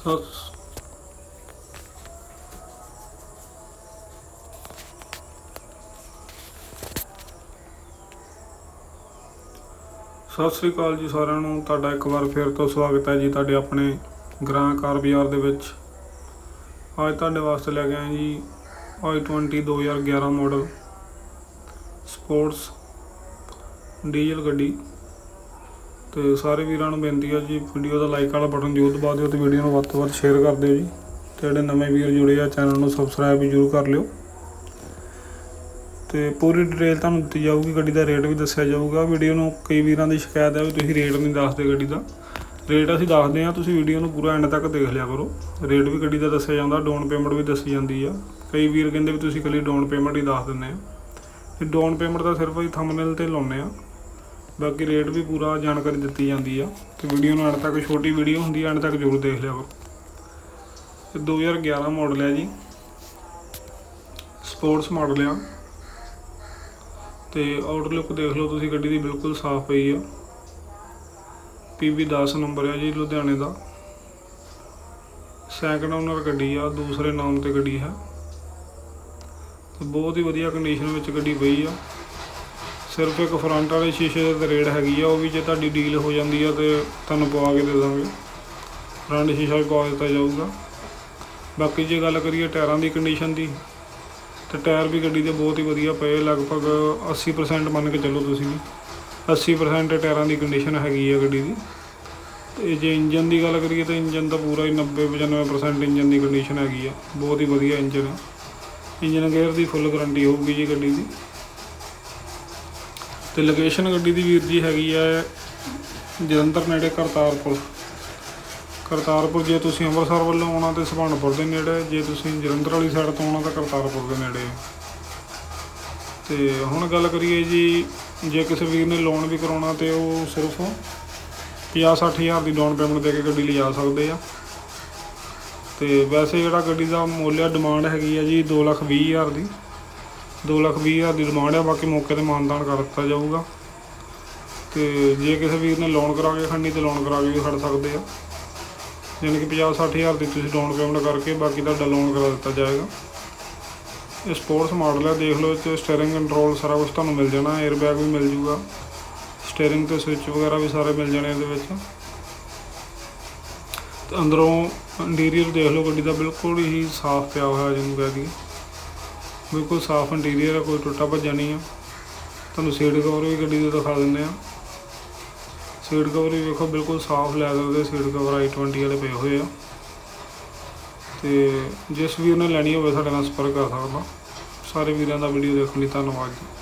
ਸਤਿ ਸਤਿ ਸ੍ਰੀ ਅਕਾਲ ਜੀ ਸਾਰਿਆਂ ਨੂੰ। ਤੁਹਾਡਾ ਇੱਕ ਵਾਰ ਫਿਰ ਤੋਂ ਸਵਾਗਤ ਹੈ ਜੀ ਤੁਹਾਡੇ ਆਪਣੇ ਗ੍ਰਾਂ ਕਾਰ ਬਾਜ਼ਾਰ ਦੇ ਵਿੱਚ। ਅੱਜ ਤੁਹਾਡੇ ਵਾਸਤੇ ਲੈ ਕੇ ਆਏ ਜੀ i20 2011 ਮਾਡਲ ਸਪੋਰਟਸ ਡੀਜ਼ਲ ਗੱਡੀ। ਤੇ ਸਾਰੇ ਵੀਰਾਂ ਨੂੰ ਬੇਨਤੀ ਹੈ ਜੀ ਵੀਡੀਓ ਦਾ ਲਾਈਕ ਵਾਲਾ ਬਟਨ ਜ਼ਰੂਰ ਦਬਾ ਦਿਓ ਤੇ ਵੀਡੀਓ ਨੂੰ ਵੱਧ ਤੋਂ ਵੱਧ ਸ਼ੇਅਰ ਕਰ ਦਿਓ ਜੀ। ਤੇ ਜਿਹੜੇ ਨਵੇਂ ਵੀਰ ਜੁੜੇ ਆ ਚੈਨਲ ਨੂੰ ਸਬਸਕ੍ਰਾਈਬ ਵੀ ਜ਼ਰੂਰ ਕਰ ਲਿਓ। ਤੇ ਪੂਰੀ ਡਿਟੇਲ ਤੁਹਾਨੂੰ ਦਿੱਤੀ ਜਾਊਗੀ, ਗੱਡੀ ਦਾ ਰੇਟ ਵੀ ਦੱਸਿਆ ਜਾਊਗਾ। ਵੀਡੀਓ ਨੂੰ ਕਈ ਵੀਰਾਂ ਦੀ ਸ਼ਿਕਾਇਤ ਹੈ ਵੀ ਤੁਸੀਂ ਰੇਟ ਨਹੀਂ ਦੱਸਦੇ ਗੱਡੀ ਦਾ। ਰੇਟ ਅਸੀਂ ਦੱਸਦੇ ਹਾਂ ਤੁਸੀਂ ਵੀਡੀਓ ਨੂੰ ਪੂਰਾ ਐਂਡ ਤੱਕ ਦੇਖ ਲਿਆ ਕਰੋ। ਰੇਟ ਵੀ ਗੱਡੀ ਦਾ ਦੱਸਿਆ ਜਾਂਦਾ ਡਾਊਨ ਪੇਮੈਂਟ ਵੀ ਦੱਸੀ ਜਾਂਦੀ ਆ। ਕਈ ਵੀਰ ਕਹਿੰਦੇ ਵੀ ਤੁਸੀਂ ਇਕੱਲੀ ਡਾਊਨ ਪੇਮੈਂਟ ਹੀ ਦੱਸ ਦਿੰਦੇ ਆ। ਤੇ ਡਾਊਨ ਪੇਮੈਂਟ ਦਾ ਸਿਰਫ ਅਸੀਂ ਥੰਬਨੇਲ ਤੇ ਲਾਉਂਦੇ ਆ। ਬਾਕੀ ਰੇਟ ਵੀ ਪੂਰਾ ਜਾਣਕਾਰੀ ਦਿੱਤੀ ਜਾਂਦੀ ਆ ਤੇ ਵੀਡੀਓ ਨੂੰ ਐਂਡ ਤੱਕ, ਛੋਟੀ ਵੀਡੀਓ ਹੁੰਦੀ ਆ, ਐਂਡ ਤੱਕ ਜ਼ਰੂਰ ਦੇਖ ਲਿਆ ਕਰੋ। ਇਹ 2011 ਮਾਡਲ ਹੈ ਜੀ। ਸਪੋਰਟਸ ਮਾਡਲ ਆ। ਤੇ ਆਊਟਲੁੱਕ ਦੇਖ ਲਓ ਤੁਸੀਂ, ਗੱਡੀ ਦੀ ਬਿਲਕੁਲ ਸਾਫ਼ ਪਈ ਆ। ਪੀਬੀ 10 ਨੰਬਰ ਹੈ ਜੀ ਲੁਧਿਆਣੇ ਦਾ। ਸੈਕੰਡ ਓਨਰ ਗੱਡੀ ਆ, ਦੂਸਰੇ ਨਾਮ ਤੇ ਗੱਡੀ ਹੈ। ਤੇ ਬਹੁਤ ਹੀ ਵਧੀਆ ਕੰਡੀਸ਼ਨ ਵਿੱਚ ਗੱਡੀ ਪਈ ਆ। ਸਿਰਫ ਇੱਕ ਫਰੰਟ ਵਾਲੇ ਸ਼ੀਸ਼ੇ ਦੇ ਤੇ ਰੇਡ ਹੈਗੀ ਆ, ਉਹ ਵੀ ਜੇ ਤੁਹਾਡੀ ਡੀਲ ਹੋ ਜਾਂਦੀ ਆ ਤੇ ਤੁਹਾਨੂੰ ਪਵਾ ਕੇ ਦੇ ਦਾਂਗੇ। ਫਰੰਟ ਸ਼ੀਸ਼ਾ ਵੀ ਪਵਾ ਦਿੱਤਾ ਜਾਊਗਾ। ਬਾਕੀ ਜੇ ਗੱਲ ਕਰੀਏ ਟਾਇਰਾਂ ਦੀ ਕੰਡੀਸ਼ਨ ਦੀ, ਤੇ ਟਾਇਰ ਵੀ ਗੱਡੀ ਦੇ ਬਹੁਤ ਹੀ ਵਧੀਆ ਪਏ, ਲਗਭਗ 80% ਮੰਨ ਕੇ ਚੱਲੋ ਤੁਸੀਂ ਵੀ। 80% ਟਾਇਰਾਂ ਦੀ ਕੰਡੀਸ਼ਨ ਹੈਗੀ ਆ ਗੱਡੀ ਦੀ। ਤੇ ਜੇ ਇੰਜਨ ਦੀ ਗੱਲ ਕਰੀਏ ਤਾਂ ਇੰਜਨ ਤਾਂ ਪੂਰਾ ਹੀ 90 95% ਇੰਜਨ ਦੀ ਕੰਡੀਸ਼ਨ ਹੈਗੀ ਆ। ਬਹੁਤ ਹੀ ਵਧੀਆ ਇੰਜਨ ਆ। ਇੰਜਨ ਗੇਅਰ ਦੀ ਫੁੱਲ ਗਾਰੰਟੀ ਹੋਊਗੀ ਜੀ ਗੱਡੀ ਦੀ। ਤੇ ਲੋਕੇਸ਼ਨ ਗੱਡੀ ਦੀ ਵੀਰ ਜੀ ਹੈਗੀ ਹੈ ਜਲੰਧਰ ਨੇੜੇ ਕਰਤਾਰਪੁਰ। ਕਰਤਾਰਪੁਰ ਜੇ ਤੁਸੀਂ ਅੰਮ੍ਰਿਤਸਰ ਵੱਲੋਂ ਆਉਣਾ ਤੇ ਸੁਭਾਨਪੁਰ ਦੇ ਨੇੜੇ, ਜੇ ਤੁਸੀਂ ਜਲੰਧਰ ਵਾਲੀ ਸਾਈਡ ਤੋਂ ਆਉਣਾ ਤਾਂ ਕਰਤਾਰਪੁਰ ਦੇ ਨੇੜੇ। ਹੈ। ਤੇ ਹੁਣ ਗੱਲ ਕਰੀਏ ਜੀ, ਜੇ ਕਿਸੇ ਵੀਰ ਨੇ ਲੋਨ ਵੀ ਕਰਾਉਣਾ ਤੇ ਉਹ ਸਿਰਫ 50 ਹਜ਼ਾਰ ਦੀ ਡਾਊਨ ਪੇਮੈਂਟ ਦੇ ਕੇ ਗੱਡੀ ਲਿਜਾ ਸਕਦੇ ਆ। ਤੇ ਵੈਸੇ ਜਿਹੜਾ ਗੱਡੀ ਦਾ ਮੁੱਲ ਆ ਡਿਮਾਂਡ ਹੈਗੀ ਆ ਜੀ 220000 ਦੀ। 220000 ਦੀ ਡਿਮਾਂਡ ਆ, ਬਾਕੀ ਮੌਕੇ ਤੇ ਮਾਨਦਾਨ ਕਰ ਦਿੱਤਾ ਜਾਊਗਾ। ਤੇ ਜੇ ਕਿਸੇ ਵੀਰ ਨੇ ਲੋਨ ਕਰਾ ਕੇ ਖੜਨੀ ਤੇ ਲੋਨ ਕਰਾ ਕੇ ਵੀ ਖੜ ਸਕਦੇ ਆ। ਯਾਨੀ ਕਿ 50 ਹਜ਼ਾਰ ਦੀ ਤੁਸੀਂ ਡਾਊਨ ਪੇਮੈਂਟ ਕਰਕੇ ਬਾਕੀ ਤੁਹਾਡਾ ਲੋਨ ਕਰਾ ਦਿੱਤਾ ਜਾਏਗਾ। ਇਹ ਸਪੋਰਟਸ ਮਾਡਲ ਹੈ ਦੇਖ ਲਓ ਤੇ ਸਟੀਅਰਿੰਗ ਕੰਟਰੋਲ ਸਾਰਾ ਕੁਝ ਤੁਹਾਨੂੰ ਮਿਲ ਜਾਣਾ 에ਅਰ ਬੈਗ ਵੀ ਮਿਲ ਜੂਗਾ। ਸਟੀਅਰਿੰਗ ਤੇ ਸਵਿਚ ਵਗੈਰਾ ਵੀ ਸਾਰੇ ਮਿਲ ਜਾਣੇ ਇਹਦੇ ਵਿੱਚ। ਤੇ ਅੰਦਰੋਂ ਇੰਟੀਰੀਅਰ ਦੇਖ ਲਓ ਗੱਡੀ ਦਾ ਬਿਲਕੁਲ ਹੀ ਸਾਫ਼ ਪਿਆ ਹੋਇਆ ਜਿਹਨੂੰ ਕਹਿ ਦਈਏ ਬਿਲਕੁਲ ਸਾਫ਼ ਇੰਟੀਰੀਅਰ ਆ, ਕੋਈ ਟੁੱਟਾ ਭੱਜਾ ਨਹੀਂ ਆ। ਤੁਹਾਨੂੰ ਸੀਟ ਕਵਰ ਵੀ ਗੱਡੀ ਦੇ ਦਿਖਾ ਦਿੰਦੇ ਆ। ਸੀਟ ਕਵਰ ਵੀ ਵੇਖੋ, ਬਿਲਕੁਲ ਸਾਫ਼ ਲੈਦਰ ਦੇ ਸੀਟ ਕਵਰ i20 ਵਾਲੇ ਪਏ ਹੋਏ ਆ। ਤੇ ਜਿਸ ਵੀਰ ਨੇ ਲੈਣੀ ਹੋਵੇ, ਸਾਡੇ ਨਾਲ ਸੰਪਰਕ ਕਰ ਸਕਦਾ। ਸਾਰੇ ਵੀਰਾਂ ਦਾ ਵੀਡੀਓ ਦੇਖਣ ਲਈ ਧੰਨਵਾਦ ਜੀ।